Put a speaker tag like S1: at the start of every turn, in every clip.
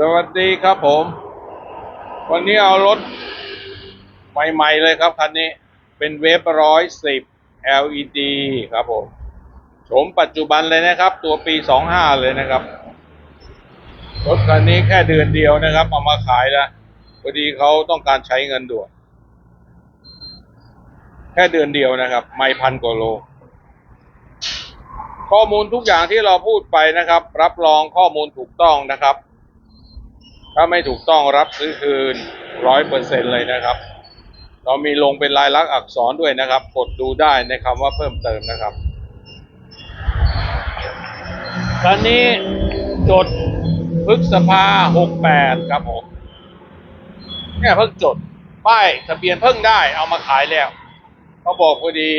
S1: สวัสดีครับผม วันนี้เอารถ ใหม่ ๆ เลยครับคันนี้ เป็นเวฟร้อยสิบ LED ครับผมโฉมปัจจุบันเลยนะครับ ตัวปีสองห้าเลยนะครับ รถคันนี้แค่เดือนเดียวนะครับ เอามาขายแล้วพอดีเขาต้องการใช้เงินด่วนแค่เดือนเดียวนะครับ ไม่พันกว่าโล ข้อมูลทุกอย่างที่เราพูดไปนะครับ รับรองข้อมูลถูกต้องนะครับ ถ้าไม่ถูกต้องรับซื้อคืนร้อยเปอร์เซ็นเลยนะครับ เรามีลงเป็นลายลักษณ์อักษรด้วยนะครับ กดดูได้ในคำว่าเพิ่มเติมนะครับตอนนี้จดพฤษภาหกแปดครับผมเนี่ยเพิ่งจดป้ายทะเบียนเพิ่งได้เอามาขายแล้วเขาบอกพอดี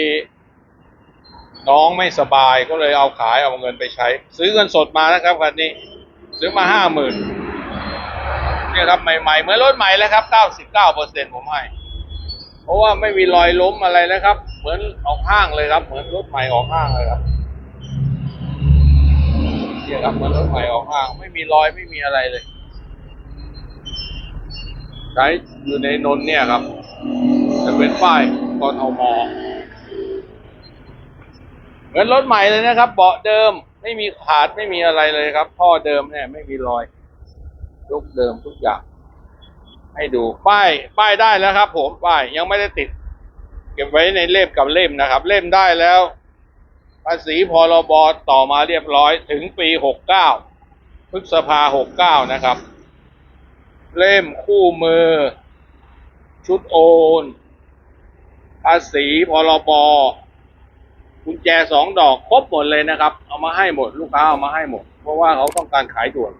S1: น้องไม่สบายก็เลยเอาขายเอาเงินไปใช้ ซื้อเงินสดมานะครับคันนี้ ซื้อมาห้าหมื่น เนี่ยครับใหม่ๆเหมือนรถใหม่แล้วครับเก้าสิบเก้าเปอร์เซ็นผมให้เพราะว่าไม่มีรอยล้มอะไรนะครับ เหมือนออกห้างเลยครับ เหมือนรถใหม่ออกห้างเลยครับเนี่ยครับเหมือนรถใหม่ออกห้าง ไม่มีรอยไม่มีอะไรเลยใช้อยู่ในนนเนี่ยครับจะเป็นป้ายกทมเหมือนรถใหม่เลยนะครับ เบาะเดิมไม่มีขาดไม่มีอะไรเลยครับท่อเดิมเนี่ยไม่มีรอย ลุกเดิมทุกอย่าง ให้ดูป้ายป้ายได้แล้วครับ ผมป้ายยังไม่ได้ติด เก็บไว้ในเล่มกับเล่มนะครับ เล่มได้แล้วภาษีพรบต่อมาเรียบร้อยถึงปีหกเก้าพฤษภาหกเก้านะครับ เล่มคู่มือ ชุดโอนภาษีพรบกุญแจสองดอกครบหมดเลยนะครับ เอามาให้หมดลูกค้าเอามาให้หมด เพราะว่าเขาต้องการขายด่วน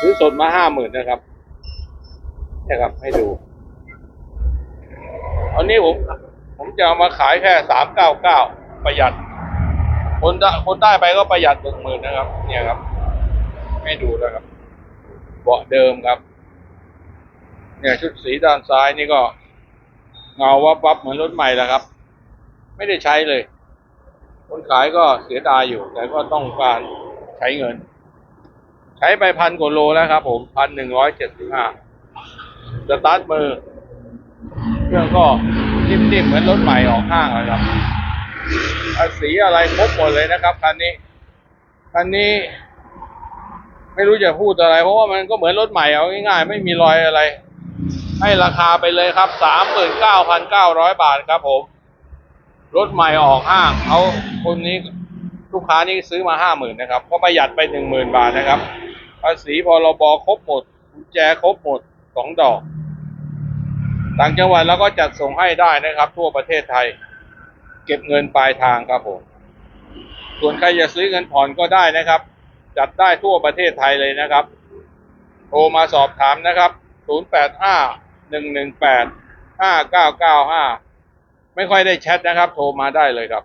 S1: ซื้อสดมาห้าหมื่นนะครับเนี่ยครับ ให้ดูอันนี้ผม ผมจะเอามาขายแค่สามเก้าเก้าประหยัด คนได้คนได้ไปก็ประหยัดหนึ่งหมื่นนะครับ เนี่ยครับ ให้ดูนะครับ เบาะเดิมครับ เนี่ยชุดสีด้านซ้ายนี่ก็เงาวับวับเหมือนรถใหม่แล้วครับ ไม่ได้ใช้เลย คนขายก็เสียดายอยู่ แต่ก็ต้องการใช้เงิน ใช้ไปพันกว่าโลแล้วครับผมพันหนึ่งร้อยเจ็ดสิบห้าสตาร์ทมือ เครื่องก็นิ่มๆเหมือนรถใหม่ออกห้างเลยครับภาษีอะไรครบหมดเลยนะครับคันนี้คันนี้ ไม่รู้จะพูดอะไร เพราะว่ามันก็เหมือนรถใหม่เอาง่ายๆ ไม่มีรอยอะไร ให้ราคาไปเลยครับสามหมื่นเก้าพันเก้าร้อยบาทครับผมรถใหม่ออกห้างเขาคนนี้ลูกค้านี่ซื้อมาห้าหมื่นนะครับ ก็ประหยัดไปหนึ่งหมื่นบาทนะครับาษีพรบครบหมดกุญแจครบหมดสองดอกต่างจังหวัดเราก็จัดส่งให้ได้นะครับ ทั่วประเทศไทย เก็บเงินปลายทางครับผมส่วนใครจะซื้อเงินผ่อนก็ได้นะครับ จัดได้ทั่วประเทศไทยเลยนะครับโทรมาสอบถามนะครับ 0851185995 ไม่ค่อยได้แชทนะครับ โทรมาได้เลยครับ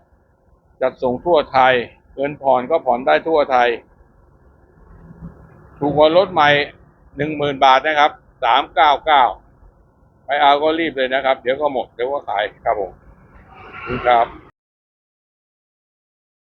S1: จัดส่งทั่วไทย เงินผ่อนก็ผ่อนได้ทั่วไทย ถูกกว่ารถใหม่หนึ่งหมื่นบาทนะครับสามเก้าเก้าไปเอาก็รีบเลยนะครับ เดี๋ยวก็หมดเดี๋ยวก็ขายครับผมครับ